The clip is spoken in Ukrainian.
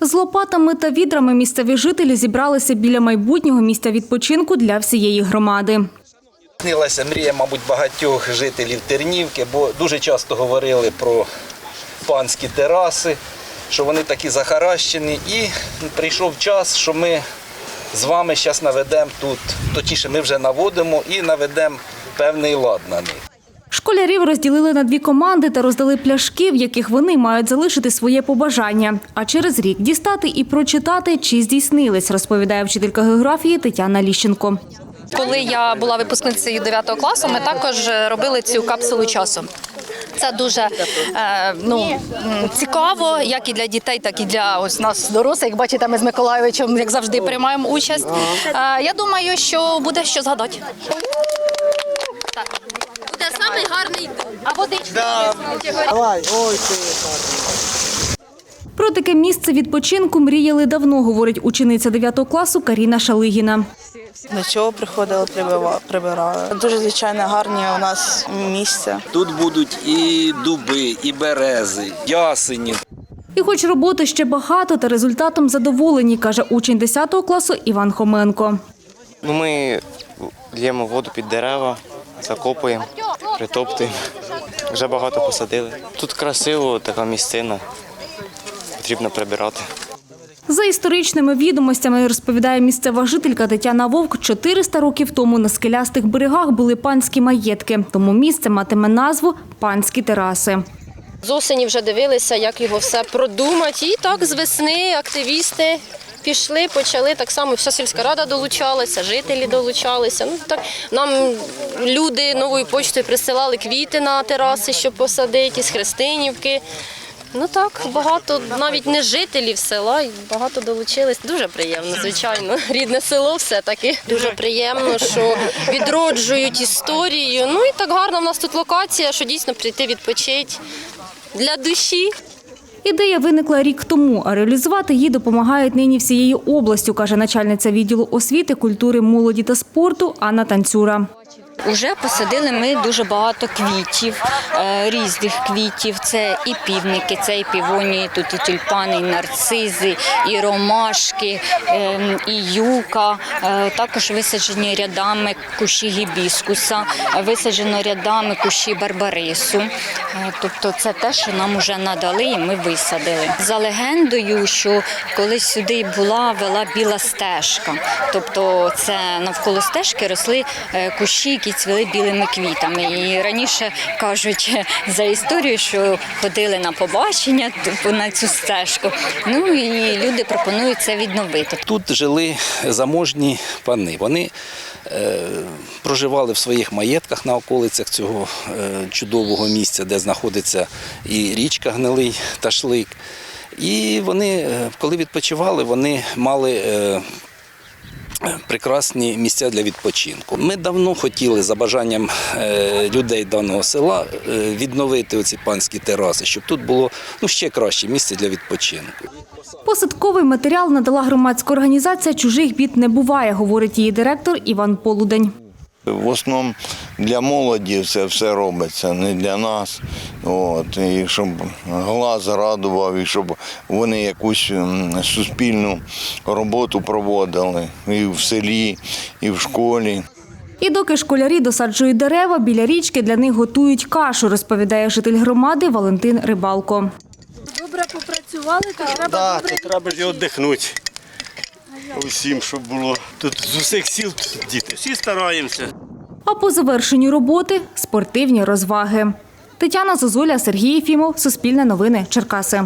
З лопатами та відрами місцеві жителі зібралися біля майбутнього місця відпочинку для всієї громади. Снилася мрія, мабуть, багатьох жителів Тернівки, бо дуже часто говорили про панські тераси, що вони такі захаращені. І прийшов час, що ми з вами зараз наведемо тут, точніше, ми вже наводимо і наведемо певний лад на них. Школярів розділили на дві команди та роздали пляшки, в яких вони мають залишити своє побажання. А через рік дістати і прочитати, чи здійснились, розповідає вчителька географії Тетяна Ліщенко. Коли я була випускницею 9 класу, ми також робили цю капсулу часу. Це дуже е, ну, цікаво, як і для дітей, так і для ось нас дорослих. Як бачите, ми з Миколайовичем, як завжди, приймаємо участь. Е, я думаю, що буде що згадати. Так. Самий гарний а водичка. Про таке місце відпочинку мріяли давно, говорить учениця 9 класу Каріна Шалигіна. До чого приходили, прибирали. Дуже звичайно гарні у нас місця. Тут будуть і дуби, і берези, ясені. І хоч роботи ще багато, та результатом задоволені, каже учень 10 класу Іван Хоменко. Ну, ми л'ємо воду під дерева, закопуємо, притоптуємо. Вже багато посадили. Тут красиво, така місцина. Потрібно прибирати. За історичними відомостями розповідає місцева жителька Тетяна Вовк. 400 років тому на скелястих берегах були панські маєтки, тому місце матиме назву Панські тераси. З осені вже дивилися, як його все продумати. І так з весни активісти пішли, почали так само. Вся сільська рада долучалася, жителі долучалися. Ну так нам люди новою почтою присилали квіти на тераси, щоб посадити з Христинівки. Ну так, багато навіть не жителів села, багато долучились. Дуже приємно, звичайно. Рідне село все-таки. Дуже приємно, що відроджують історію. Ну і так гарна в нас тут локація, що дійсно прийти відпочити для душі. Ідея виникла рік тому, а реалізувати її допомагають нині всією областю, каже начальниця відділу освіти, культури, молоді та спорту Анна Танцюра. Уже посадили ми дуже багато квітів, е, різних квітів. Це і півники, це і півонії, тут і тюльпани, і нарцизи, і ромашки, е, і юка. Е, Також висаджені рядами кущі гібіскуса, висаджено рядами кущі барбарису. Е, Тобто це те, що нам вже надали, і ми висадили. За легендою, що колись сюди була вела біла стежка. Тобто це навколо стежки росли кущі, які цвіли білими квітами. І раніше кажуть за історію, що ходили на побачення типу, на цю стежку. Ну і люди пропонують це відновити. Тут жили заможні пани. Вони е, проживали в своїх маєтках на околицях цього е, чудового місця, де знаходиться і річка Гнилий Ташлик. І вони, е, коли відпочивали, вони мали. Е, Прекрасні місця для відпочинку. Ми давно хотіли за бажанням е, людей даного села е, відновити оці панські тераси, щоб тут було ну ще краще місце для відпочинку. Посадковий матеріал надала громадська організація Чужих бід не буває, говорить її директор Іван Полудень. В основному для молоді це все робиться, не для нас. От, і щоб глаз радував, і щоб вони якусь суспільну роботу проводили і в селі, і в школі. І доки школярі досаджують дерева, біля річки для них готують кашу, розповідає житель громади Валентин Рибалко. Да, то треба ж і віддихнути. Усім, щоб було. Тут з усіх сіл діти. Всі стараємося. А по завершенню роботи спортивні розваги. Тетяна Зозуля, Сергій Єфімов, Суспільне новини, Черкаси.